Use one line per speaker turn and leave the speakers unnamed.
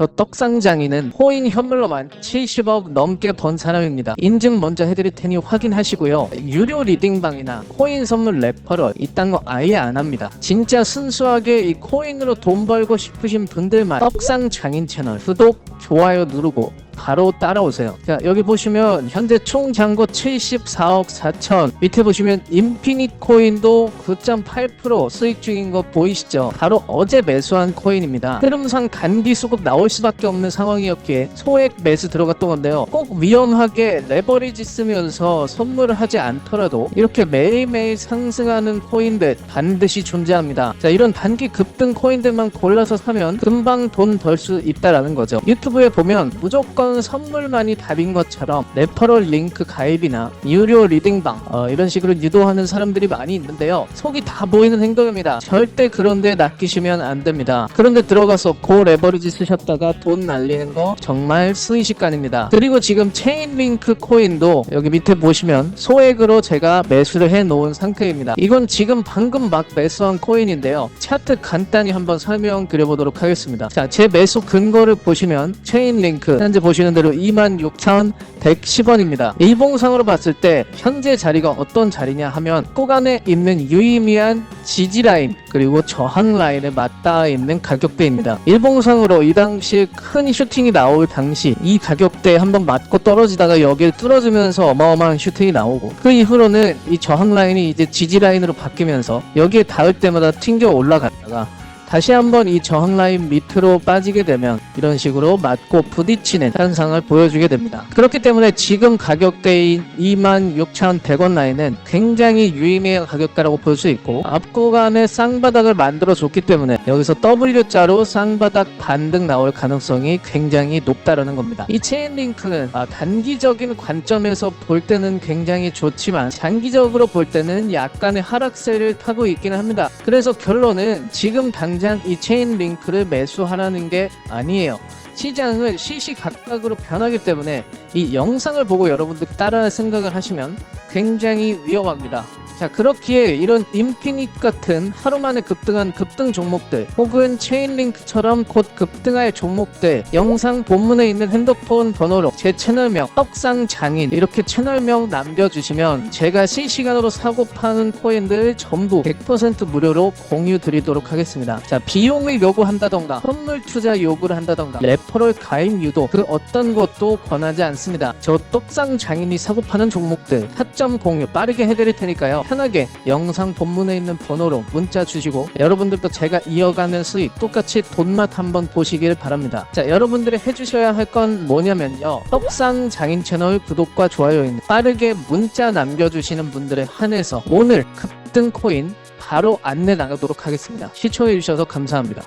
저 떡상장이는 코인 현물로만 70억 넘게 번 사람입니다. 인증 먼저 해드릴 테니 확인하시고요. 유료 리딩방이나 코인 선물 레퍼럴 이딴 거 아예 안 합니다. 진짜 순수하게 이 코인으로 돈 벌고 싶으신 분들만 떡상 장인 채널 구독, 좋아요 누르고 바로 따라오세요. 자, 여기 보시면 현재 총 잔고 74억 4천. 밑에 보시면 인피니트 코인도 9.8% 수익 중인 거 보이시죠? 바로 어제 매수한 코인입니다. 흐름상 단기 수급 나올 수밖에 없는 상황이었기에 소액 매수 들어갔던 건데요. 꼭 위험하게 레버리지 쓰면서 선물을 하지 않더라도 이렇게 매일매일 상승하는 코인들 반드시 존재합니다. 자, 이런 단기 급등 코인들만 골라서 사면 금방 돈 벌 수 있다라는 거죠. 유튜브에 보면 무조건 선물만이 답인 것처럼 레퍼럴 링크 가입이나 유료 리딩방 어, 이런 식으로 유도하는 사람들이 많이 있는데요. 속이 다 보이는 행동입니다. 절대 그런 데 낚이시면 안 됩니다. 그런데 들어가서 고 레버리지 쓰셨다가 돈 날리는 거 정말 순식간입니다. 그리고 지금 체인 링크 코인도 여기 밑에 보시면 소액으로 제가 매수를 해 놓은 상태입니다. 이건 지금 방금 막 매수한 코인인데요. 차트 간단히 한번 설명 드려보도록 하겠습니다. 자, 제 매수 근거를 보시면 체인 링크 현재 보시 는 대로 26,110원입니다. 일봉상으로 봤을 때 현재 자리가 어떤 자리냐 하면 구간에 있는 유의미한 지지 라인 그리고 저항 라인에 맞닿아 있는 가격대입니다. 일봉상으로 이 당시 큰 슈팅이 나올 당시 이 가격대에 한번 맞고 떨어지다가 여기를 뚫어주면서 어마어마한 슈팅이 나오고 그 이후로는 이 저항 라인이 이제 지지 라인으로 바뀌면서 여기에 닿을 때마다 튕겨 올라갔다가 다시 한번 이 저항 라인 밑으로 빠지게 되면 이런 식으로 맞고 부딪히는 현상을 보여주게 됩니다. 그렇기 때문에 지금 가격대인 26,100원 라인은 굉장히 유의미한 가격대라고 볼 수 있고 앞 구간에 쌍바닥을 만들어 줬기 때문에 여기서 W자로 쌍바닥 반등 나올 가능성이 굉장히 높다라는 겁니다. 이 체인 링크는 아, 단기적인 관점에서 볼 때는 굉장히 좋지만 장기적으로 볼 때는 약간의 하락세를 타고 있기는 합니다. 그래서 결론은 지금 당장 이 체인 링크를 매수하라는 게 아니에요. 시장은 시시각각으로 변하기 때문에 이 영상을 보고 여러분들 따라 생각을 하시면 굉장히 위험합니다. 자 그렇기에 이런 인피니트 같은 하루 만에 급등한 급등 종목들 혹은 체인링크처럼 곧 급등할 종목들 영상 본문에 있는 핸드폰 번호로 제 채널명 떡상장인 이렇게 채널명 남겨주시면 제가 실시간으로 사고 파는 코인들 전부 100% 무료로 공유 드리도록 하겠습니다. 자 비용을 요구한다던가 선물 투자 요구를 한다던가 레퍼럴 가입 유도 그 어떤 것도 권하지 않습니다. 저 떡상장인이 사고 파는 종목들 타점 공유 빠르게 해드릴 테니까요 편하게 영상 본문에 있는 번호로 문자 주시고 여러분들도 제가 이어가는 수익 똑같이 돈맛 한번 보시길 바랍니다. 자 여러분들이 해주셔야 할 건 뭐냐면요 떡상 장인 채널 구독과 좋아요인 빠르게 문자 남겨주시는 분들에 한해서 오늘 급등 코인 바로 안내 나가도록 하겠습니다. 시청해주셔서 감사합니다.